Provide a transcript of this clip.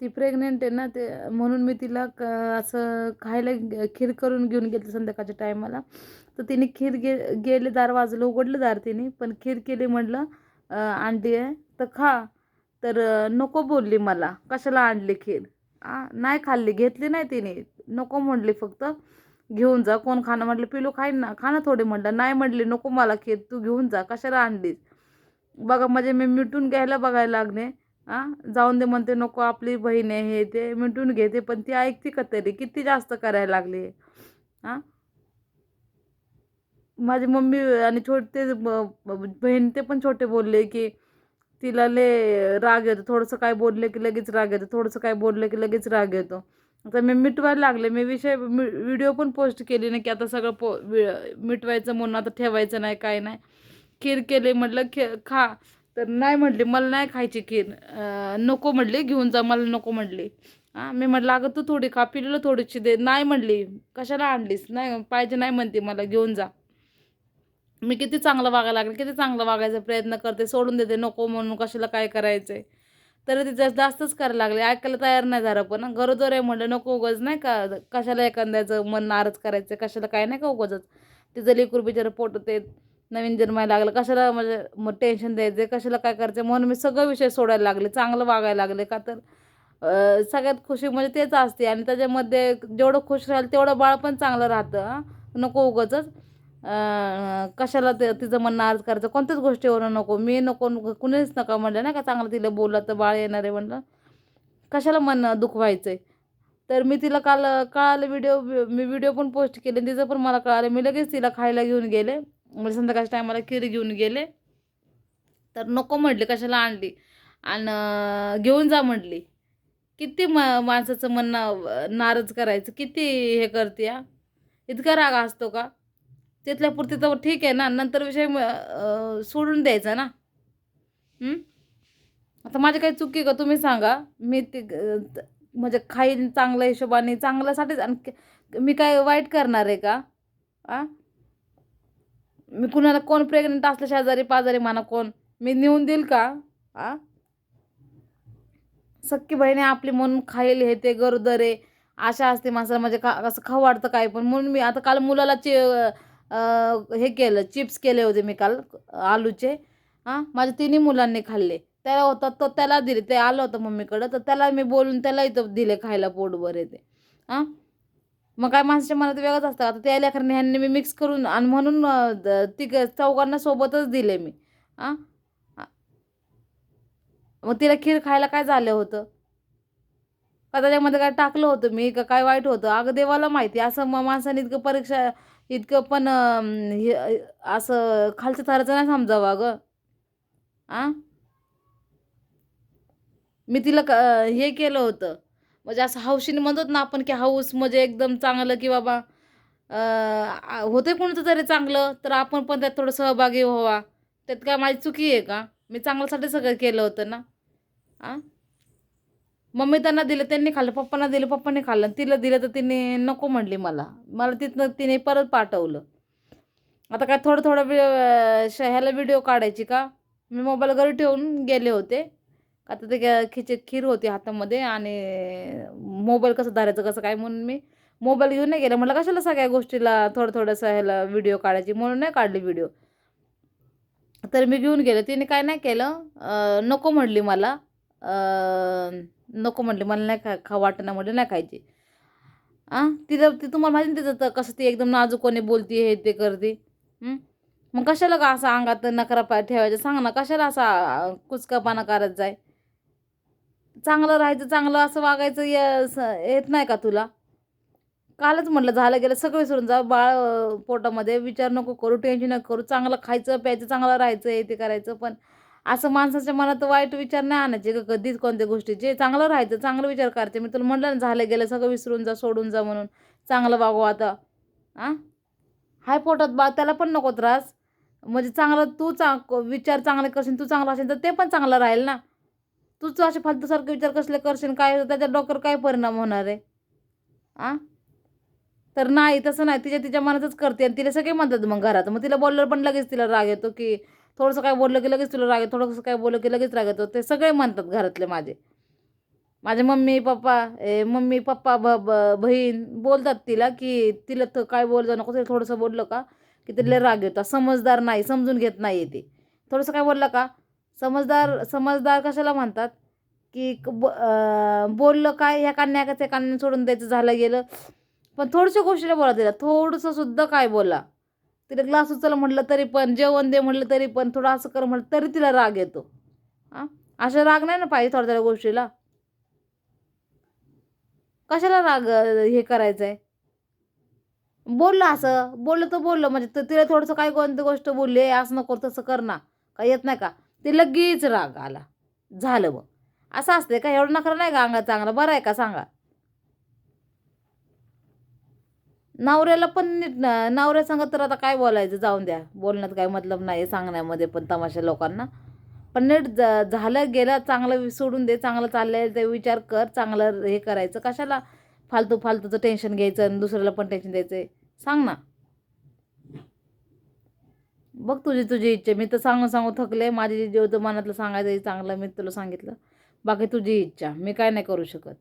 ती प्रेग्नेंट आहे ना ते म्हणून मी तिला क असं खायला खीर करून घेऊन गेले संध्याकाळच्या टायमाला तर तिने खीर गे गेले दार वाजलं उघडलं दार तिने पण खीर केली म्हटलं आणली आहे तर खा तर नको बोलली मला कशाला आणली खीर? आ नाही खाल्ली घेतली नाही तिने नको म्हटली फक्त घेऊन जा कोण खाणं म्हटलं पिलो खाईन ना खाणं थोडे म्हणलं म्हटलं नाही म्हटली नको मला खीर तू घेऊन जा कशाला आणलीस? बघा म्हणजे मी मिटून घ्यायला बघायला लागले आ? जाऊन दे म्हणते नको आपली बहीण आहे हे ते. मिटून घेते पण ती ऐकते का तरी? किती जास्त करायला लागली आ? माझी मम्मी आणि छोटे बहीण ते पण छोटे बोलले की तिला ले राग येतो थोडंसं काय बोलले की लगेच राग येतो थोडंसं काय बोललं की लगेच राग येतो. आता मी मिटवायला लागले मी विषय व्हिडिओ पण पोस्ट केली नाही की आता सगळं पो वि- मिटवायचं म्हणून आता ठेवायचं नाही काय नाही. खीर केले म्हटलं खे खा. तर नाही म्हटली मला नाही खायची खीर. नको म्हटली घेऊन जा मला नको म्हटली हां मी म्हटलं अगं तू थोडी खा पिलेलं थोडीशी दे. नाही म्हटली कशाला आणलीस? नाही पाहिजे नाही म्हणते मला घेऊन जा. मी किती चांगलं वागायला लागले किती चांगलं वागायचा प्रयत्न करते सोडून देते नको म्हणून कशाला काय करायचंय? तरी ते जास्त जास्तच करायला लागले ऐकायला तयार नाही झालं पण गरोदर आहे म्हटलं नको उगज नाही का? कशाला एखाद्याचं मन नाराज करायचं कशाला काय नाही का उगजच तिचं लेकरू बिचारं पोटत ते नवीन जन्मायला लागलं. कशाला म्हणजे मग टेन्शन द्यायचं? कशाला काय करायचं? म्हणून मी सगळं विषय सोडायला लागले. चांगलं वागायला लागले का तर. सगळ्यात खुशी म्हणजे तेच असते. आणि त्याच्यामध्ये जेवढं खुश राहील तेवढं बाळ पण चांगलं राहतं नको उगाच कशाला ते तिचं मन आज करायचं? कोणत्याच गोष्टीवरून नको. मी नको कुणीच नका म्हणलं नाही का? चांगलं तिला बोललं तर बाळ येणार आहे म्हणलं. कशाला मन दुखवायचं आहे तर मी तिला काल कळालं व्हिडिओ मी व्हिडिओ पण पोस्ट केले तिचं पण मला कळालं. मी लगेच तिला खायला घेऊन गेले. मग संध्याकाळच्या टायमाला खीर घेऊन गेले. तर नको म्हटली कशाला आणली? आणि घेऊन जा म्हटली. किती म माणसाचं मन नाराज करायचं किती हे करते हा इतका राग असतो का? तिथल्या पुरती तर ठीक आहे ना नंतर विषय म- सोडून द्यायचा ना? आता माझी काही चुकी का तुम्ही सांगा? मी ते ग- म्हणजे खाईन चांगल्या हिशोबाने चांगल्यासाठीच आणि मी काय वाईट करणार आहे का? आ? मी कुणाला कोण प्रेग्नंट असलं शेजारी पाजारी म्हणा कोण? मी नेऊन देईल का? आ? सख्खी बहिणी आपली म्हणून खाईल हे ते गरोदर आहे. आशा असते माणसाला म्हणजे का असं खाऊ वाटतं काय पण. म्हणून मी आता काल मुलाला चि हे केलं चिप्स केले होते मी काल आलूचे. हां माझ्या तिन्ही मुलांनी खाल्ले. त्याला होता तो त्याला दिले ते आलं होतं मम्मीकडं. तर त्याला मी बोलून त्यालाही तर दिले खायला पोटभर येते हां मग काय माणसाच्या मनात वेगळंच असतं. आता त्या लेकरांनी ह्यांनी मी मिक्स करून आणि म्हणून द- तिघ चौघांना सोबतच दिले मी. हां मग तिला खीर खायला काय झालं होतं? का त्याच्यामध्ये काय टाकलं होतं मी? का काय वाईट होतं? अगं देवाला माहिती. असं मग माणसाने इतकं परीक्षा इतकं पण हे असं खालचं थराचं नाही समजावं अगं. आ? मी तिला क हे केलं होतं. म्हणजे असं हौशीने म्हणत ना आपण की हौस म्हणजे एकदम चांगलं की बाबा होते कोणतं तरी चांगलं तर आपण पण त्यात थोडं सहभागी व्हावा. त्यात काय माझी चुकी आहे का? मी चांगल्यासाठी सगळं केलं होतं ना. आ? मम्मी त्यांना दिलं त्यांनी खाल्लं पप्पांना दिलं पप्पांनी खाल्लं. तिला दिलं तर तिने नको म्हणली मला. मला तिथनं तिने परत पाठवलं. आता काय थोडं थोडं ह्याला व्हिडिओ काढायची का? मी मोबाईल घरी ठेवून गेले होते. आता ते खिचे खीर होती हातामध्ये आणि मोबाईल कसं धरायचं कसं काय म्हणून मी मोबाईल घेऊन नाही गेला. म्हटलं कशाला सगळ्या गोष्टीला थोडं थोडंसं ह्याला व्हिडिओ काढायची म्हणून नाही काढली व्हिडिओ तर मी घेऊन गेले. तिने काय नाही केलं. नको म्हणली मला. नको म्हणली. मला नाही खा खा वाटणं म्हटलं नाही खायची. आ तिथं ती तुम्हाला माहिती ना तिचं तर कसं ती एकदम नाजूकोने बोलती हे ते करते. मग कशाला का असा अंगात नकरा पाय ठेवायचं? सांग ना कशाला असा कुचकापाना करत जाय? चांगलं राहायचं चांगलं असं वागायचं स- येत नाही का तुला? कालच म्हटलं झालं गेलं सगळं विसरून जा बाळ पोटामध्ये. विचार नको करू टेन्शन नको करू. चांगलं खायचं प्यायचं चांगलं राहायचं हे ते करायचं. पण असं माणसाच्या मनात वाईट विचार नाही आणायचे का कधीच कोणत्या गोष्टीचे. चांगलं राहायचं चांगलं विचार करायचे मी तुला म्हटलं ना झालं गेलं सगळं विसरून जा सोडून जा म्हणून. चांगलं वागू आता. आ? हाय पोटात बा त्याला पण नको त्रास. म्हणजे चांगलं तू चांग विचार चांगले करशील तू चांगला असेल तर ते पण चांगलं राहील ना. तूच असे फालतूसारखे विचार कसले करशील काय त्याच्या डोक्यावर काय परिणाम होणार आहे? आ? तर नाही तसं नाही. तिच्या तिच्या मनातच करते आणि तिला सगळे म्हणतात मग घरात. मग तिला बोलल्यावर पण लगेच तिला राग येतो की थोडंसं काय बोललं की लगेच तुला राग येतो थोडंसं काय बोललं की लगेच राग येतो. ते सगळे म्हणतात घरातले माझे. माझे मम्मी पप्पा ए मम्मी पप्पा ब ब- बहीण बोलतात तिला की तिला तर काय बोललं नको तिला थोडंसं बोललं का की तिला राग येतो. समजदार नाही समजून घेत नाही ते. थोडंसं काय बोललं का? समजदार समजदार कशाला म्हणतात? की ब बोललं काय ह्या कान्या का त्या कान्या सोडून द्यायचं झालं गेलं. पण थोडशा गोष्टीला बोला तिला. थोडंसं सुद्धा काय बोला. तिला ग्लास उचल म्हटलं तरी पण जेवण दे म्हटलं तरी पण थोडं असं कर म्हटलं तरी तिला राग येतो. हां? अशा राग नाही ना पाहिजे थोड्या थोड्या गोष्टीला? कशाला राग हे करायचं आहे बोललं असं. बोललं तर बोललं. म्हणजे तर तिला थोडंसं काय कोणती गोष्ट बोलली "ए, असं नको तसं कर ना. काय येत नाही का? ते लगेच राग आला. झालं मग असं असते का? एवढं नखरं नाही का अंगात चांगलं? बरं आहे का? सांगा. नवऱ्याला पण नीट नवऱ्या सांगत तर आता काय बोलायचं? जाऊन द्या. बोलण्यात काय मतलब नाही सांगण्यामध्ये पण तमाशा लोकांना. पण नीट ज- झालं गेलं चांगलं सोडून दे चांगलं चाललंय ते विचार कर चांगलं हे करायचं. कशाला फालतू फालतूचं टेन्शन घ्यायचं आणि दुसऱ्याला पण टेन्शन द्यायचं सांग ना. बघ तुझी तुझी इच्छा. मी तर सांगून सांगू थकले. माझी जे होतं मनातलं सांगायचं चांगलं मी तुला सांगितलं. बाकी तुझी इच्छा. मी काय नाही करू शकत.